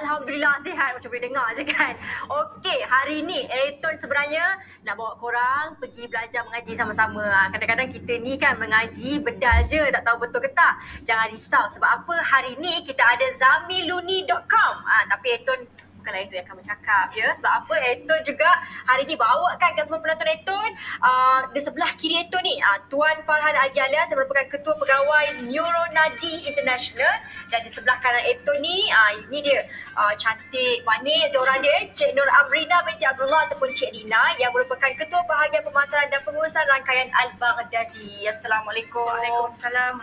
Alhamdulillah sihat macam boleh dengar je kan. Okey, hari ni Eton sebenarnya nak bawa korang pergi belajar mengaji sama-sama. Ah, Kadang-kadang kita ni kan mengaji bedal je tak tahu betul ke tak. Jangan risau sebab apa hari ni kita ada zamiluni.com. Ah, tapi Eton bukanlah Eton yang akan bercakap ya. Sebab apa Eton juga hari ni bawakan ke semua penonton Eton uh, di sebelah kiri Eton ni uh, Tuan Farhan Haji Alias yang merupakan Ketua Pegawai Neuronadi International dan di sebelah kanan Eton ni uh, ini dia uh, cantik manis orang dia Cik Nur Amrina binti Abdullah ataupun Cik Rina yang merupakan Ketua Bahagian Pemasaran dan Pengurusan Rangkaian Al-Baghdadi. Assalamualaikum. Waalaikumsalam.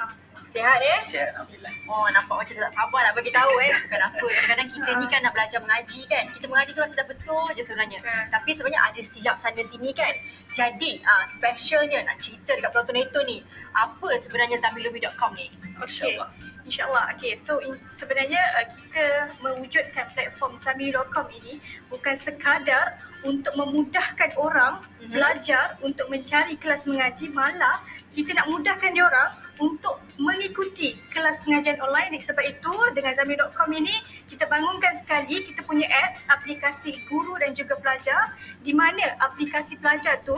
Sihat eh? Sihat Alhamdulillah. Oh nampak macam tak sabar nak bagi tahu eh. Bukan apa. Kadang-kadang kita ni kan nak belajar mengaji kan. Kita mengaji tu rasa dah betul je sebenarnya. Betul. Tapi sebenarnya ada silap sana sini kan. Jadi ah specialnya nak cerita dekat itu ni. Apa sebenarnya zamilumi.com ni? Okey. InsyaAllah. Okay, so in, sebenarnya uh, kita mewujudkan platform Zamil.com ini bukan sekadar untuk memudahkan orang Mhm. belajar untuk mencari kelas mengaji, malah kita nak mudahkan dia orang untuk mengikuti kelas pengajian online. Sebab itu dengan Zamil.com ini kita bangunkan sekali kita punya apps, aplikasi guru dan juga pelajar di mana aplikasi pelajar tu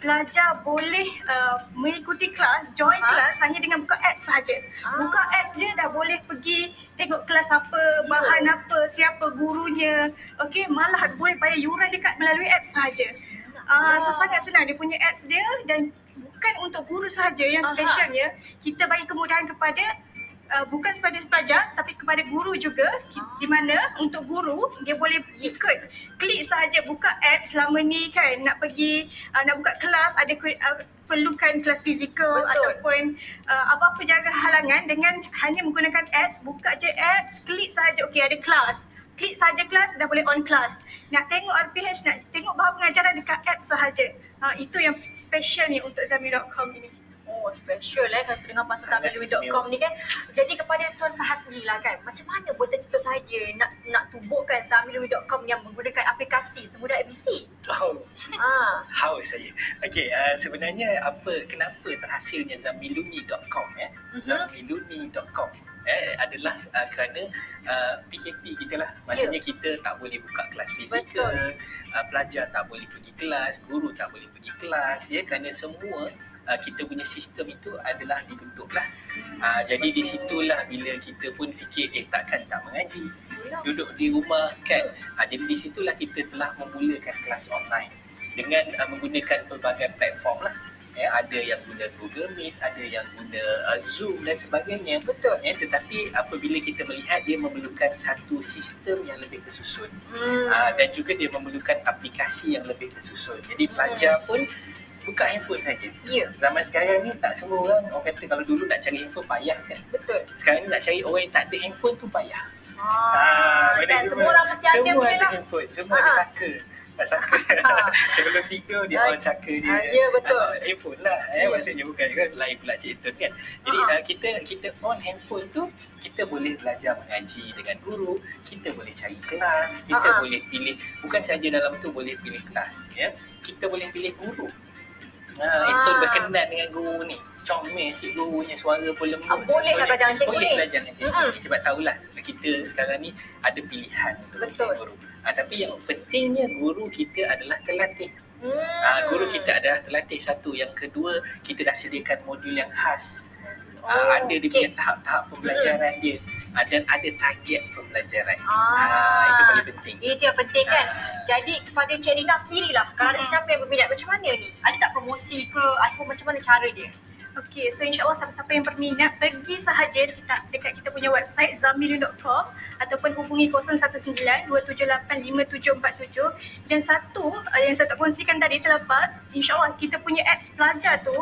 pelajar boleh uh, mengikuti kelas, join Ha? kelas hanya dengan buka apps sahaja. Ah. Buka apps je dah boleh pergi tengok kelas apa, bahan apa, siapa gurunya. Okey, malah boleh bayar yuran dekat melalui apps sahaja. Ah, so Wow. sangat senang dia punya apps dia dan bukan untuk guru sahaja yang Aha. specialnya kita bagi kemudahan kepada uh, bukan kepada pelajar tapi kepada guru juga Ki- di mana untuk guru dia boleh ikut klik sahaja buka apps selama ni kan nak pergi uh, nak buka kelas ada uh, perlukan kelas fizikal Betul. ataupun uh, apa-apa jaga halangan dengan hanya menggunakan apps buka je apps klik sahaja okey ada kelas klik sahaja kelas dah boleh on kelas nak tengok RPH nak tengok bahan pengajaran dekat apps sahaja uh, itu yang special ni untuk Zami.com ini Oh special eh kalau dengar pasal Sangat zamilumi.com ni kan. Jadi kepada Tuan Fahaz sendiri lah kan. Macam mana boleh cerita saya nak nak tubuhkan zamilumi.com yang menggunakan aplikasi semudah ABC? Oh, Ah. haus saya. Okey, uh, sebenarnya apa kenapa terhasilnya zamiluni.com eh? Mhm. Zamiluni.com eh adalah uh, kerana uh, PKP kita lah. Maksudnya kita tak boleh buka kelas fizikal, Betul. uh, pelajar tak boleh pergi kelas, guru tak boleh pergi kelas ya kerana semua uh, kita punya sistem itu adalah ditutup lah. Uh, jadi di situlah bila kita pun fikir eh takkan tak mengaji duduk di rumah kan. Ha, jadi di situlah kita telah memulakan kelas online dengan uh, menggunakan pelbagai platform lah. Ya, ada yang guna Google Meet, ada yang guna uh, Zoom dan sebagainya. Betul. Ya, tetapi apabila kita melihat dia memerlukan satu sistem yang lebih tersusun Hmm. uh, dan juga dia memerlukan aplikasi yang lebih tersusun. Jadi pelajar pun buka handphone saja. Ya, Zaman sekarang ni tak semua orang orang kata kalau dulu nak cari handphone payah kan. betul. Sekarang ni nak cari orang yang tak ada handphone pun payah. Ah, benda kan semua orang mesti ada semua punya ada lah. handphone, semua ada Ah. saka. Tak saka. Ah. Sebelum tidur dia Ah, on saka dia. ah, ya, betul. Ah, handphone lah. Eh, Ya. maksudnya bukan kan lain pula cerita kan. Jadi Ah. uh, kita kita on handphone tu kita boleh belajar mengaji dengan guru, kita boleh cari kelas, kita ah. boleh pilih bukan saja dalam tu boleh pilih kelas ya. Kita boleh pilih guru. Ah, itu Ah. berkenan dengan guru ni. Comel si gurunya suara pun lembut. Ah, boleh lah belajar dengan cikgu boleh ni. belajar dengan cikgu Mm-mm. ni sebab tahulah kita sekarang ni ada pilihan untuk Betul. guru. Ah, tapi yang pentingnya guru kita adalah terlatih. Hmm. Ah, guru kita adalah terlatih satu. Yang kedua, kita dah sediakan modul yang khas. Oh, Ah, ada dia okey. punya tahap-tahap pembelajaran dia. Ah, dan ada target pembelajaran. Ah. Ah, itu paling penting. Itu yang penting kan. Ah. Jadi kepada Cik Rina sendirilah, kalau ada Mm-mm. siapa yang berminat macam mana ni? Ada tak promosi ke ataupun macam mana cara dia? Okey, so insyaAllah siapa-siapa yang berminat pergi sahaja kita, dekat kita punya website zamilun.com ataupun hubungi 019-278-5747 dan satu uh, yang saya tak kongsikan tadi terlepas, insyaAllah kita punya apps pelajar tu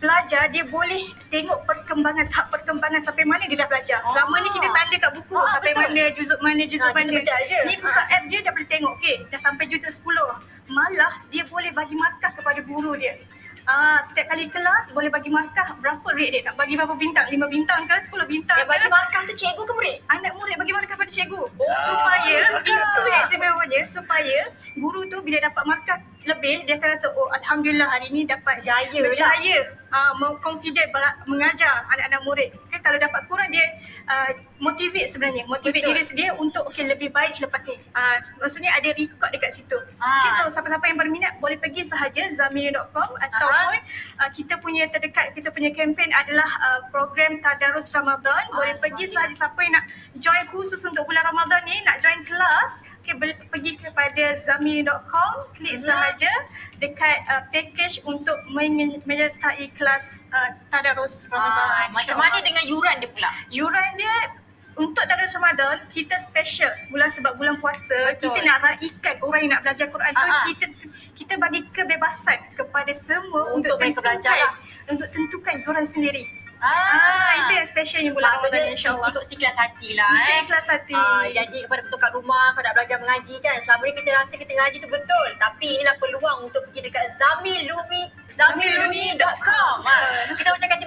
pelajar dia boleh tengok perkembangan tahap perkembangan sampai mana dia dah belajar. Selama ni kita tanda kat buku Ah, sampai betul. mana juzuk mana juzuk kita mana. je. Ni buka app je dah boleh tengok. Okey, dah sampai juzuk 10. Malah dia boleh bagi markah kepada guru dia. Ah, setiap kali kelas boleh bagi markah berapa rate dia nak bagi berapa bintang? 5 bintang ke 10 bintang Yang ke? bagi markah tu cikgu ke murid? anak murid bagi markah pada cikgu. Ah, supaya cakap. itu yang istimewanya supaya guru tu bila dapat markah lebih dia akan rasa oh alhamdulillah hari ni dapat Berjaya lah. berjaya uh, mau confident mengajar anak-anak murid. Kan kalau dapat kurang dia uh, motivate sebenarnya. Motivate Betul. diri sendiri untuk okay, lebih baik selepas ni. Uh, maksudnya ada record dekat situ. Ah. Okay, so siapa-siapa yang berminat boleh pergi sahaja zamini.com ataupun uh, kita punya terdekat kita punya kempen adalah uh, program Tadarus Ramadan. Boleh pergi sahaja siapa yang nak join khusus untuk bulan Ramadan ni, nak join kelas, okay, boleh pergi kepada zamini.com, klik Mhm. sahaja dekat uh, package untuk menye- menyertai kelas uh, Tadarus Ramadan. Ah, macam mana dengan yuran dia pula? Yuran dia untuk Tadarus Ramadan kita special bulan sebab bulan puasa Betul. kita nak raikan orang yang nak belajar Quran tu Ah, ah. kita kita bagi kebebasan kepada semua Untuk untuk, mereka belajar lah. untuk tentukan yuran sendiri. Ah, Ah, itu yang specialnya bulan Maksudnya Ramadan insya-Allah. ikut ikhlas hati lah eh. ikhlas hati. Ah, jadi kepada betul kat rumah kau nak belajar mengaji kan selama ni kita rasa kita ngaji tu betul tapi inilah peluang untuk pergi dekat zamilumi zamiluni.com ah. kita ucapkan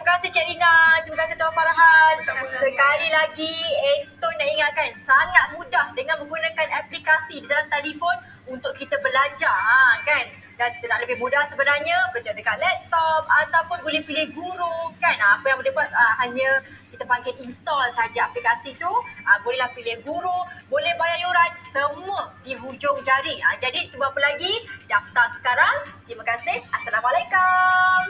Farhan. Sekali lagi Anton nak ingatkan sangat mudah dengan menggunakan aplikasi di dalam telefon untuk kita belajar ha, kan? Dan nak lebih mudah sebenarnya belajar dekat laptop ataupun boleh pilih guru kan? Ah, apa yang boleh buat ah, hanya kita panggil install saja aplikasi tu. Ah, bolehlah pilih guru boleh bayar yuran semua di hujung jari. Ah, jadi tunggu apa lagi? Daftar sekarang. Terima kasih. Assalamualaikum